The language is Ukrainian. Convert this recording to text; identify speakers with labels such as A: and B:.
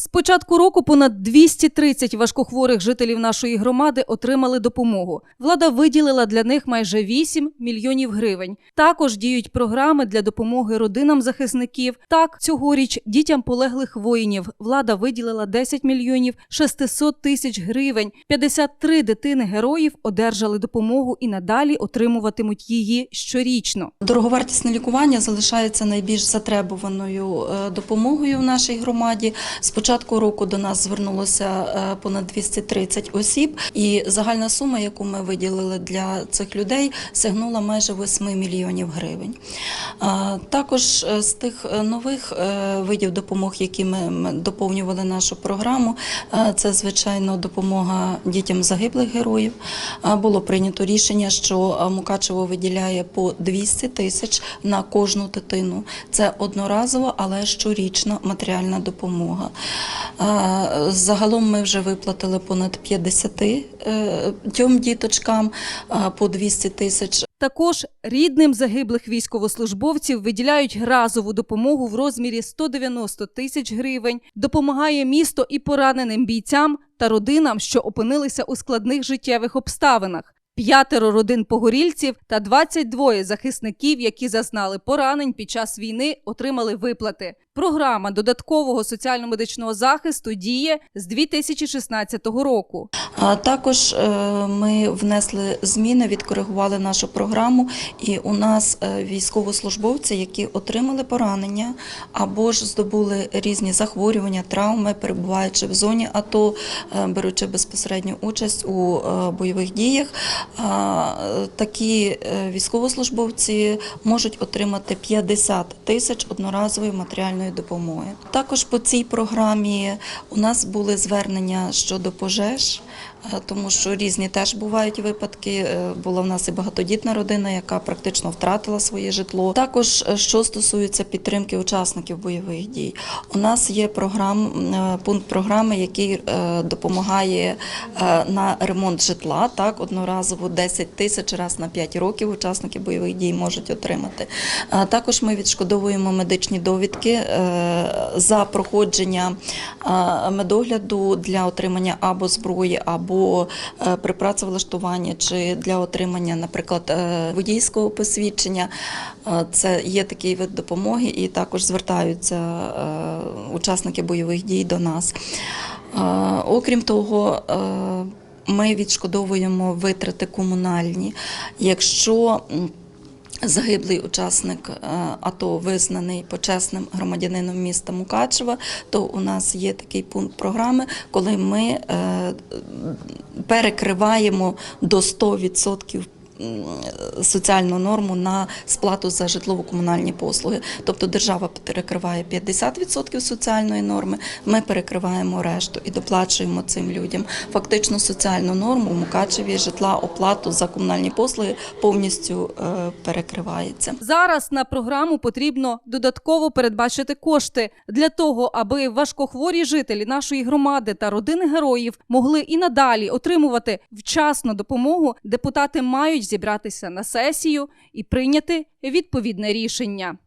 A: З початку року понад 230 важкохворих жителів нашої громади отримали допомогу. Влада виділила для них майже 8 мільйонів гривень. Також діють програми для допомоги родинам захисників. Так, цьогоріч дітям полеглих воїнів влада виділила 10 мільйонів 600 тисяч гривень. 53 дитини героїв одержали допомогу і надалі отримуватимуть її щорічно.
B: Дороговартісне лікування залишається найбільш затребуваною е, допомогою в нашій громаді. З початку року до нас звернулося е, понад 230 осіб, і загальна сума, яку ми виділили для цих людей, сягнула майже 8 мільйонів гривень. Е, Також е, з тих нових видів допомог, які ми доповнювали нашу програму, це звичайно допомога дітям загиблих героїв. Було прийнято рішення, що Мукачево виділяє по 200 тисяч на кожну дитину. Це одноразова, але щорічна матеріальна допомога. Загалом ми вже виплатили понад 50 е, тьом діточкам по 200 тисяч.
A: Також рідним загиблих військовослужбовців виділяють разову допомогу в розмірі 190 тисяч гривень. Допомагає місто і пораненим бійцям та родинам, що опинилися у складних життєвих обставинах. П'ятеро родин погорільців та 22 захисників, які зазнали поранень під час війни, отримали виплати. Програма додаткового соціально-медичного захисту діє з 2016 року.
B: А також е, ми внесли зміни, відкоригували нашу програму, і у нас е, військовослужбовці, які отримали поранення або ж здобули різні захворювання, травми, перебуваючи в зоні АТО, е, беручи безпосередню участь у бойових діях. Такі військовослужбовці можуть отримати 50 тисяч одноразової матеріальної допомоги. Також по цій програмі у нас були звернення щодо пожеж. е, Тому що різні теж бувають випадки. Е, Була в нас і багатодітна родина, яка практично втратила своє житло. Також е, що стосується підтримки учасників бойових дій, у нас є програм, пункт програми, який допомагає на ремонт житла. Так, одноразово 10 тисяч раз на 5 років учасники бойових дій можуть отримати. Також ми відшкодовуємо медичні довідки за проходження е, медогляду для отримання або зброї, або е, при працевлаштуванні, чи для отримання, наприклад, е, водійського посвідчення. Е, Це є такий вид допомоги, і також звертаються е, учасники бойових дій до нас. Е, Окрім того, е, ми відшкодовуємо витрати комунальні. Якщо Загиблий учасник е, АТО визнаний почесним громадянином міста Мукачева, то у нас є такий пункт програми, коли ми е, перекриваємо до 100% м, соціальну норму на сплату за житлово-комунальні послуги. Тобто держава перекриває 50% соціальної норми, ми перекриваємо решту і доплачуємо цим людям. Фактично соціальну норму в Мукачеві житла оплату за комунальні послуги повністю е, перекривається.
A: Зараз на програму потрібно додатково передбачити кошти для того, аби важкохворі жителі нашої громади та родини героїв могли і надалі отримувати вчасну допомогу. Депутати мають зібратися на сесію і прийняти відповідне рішення.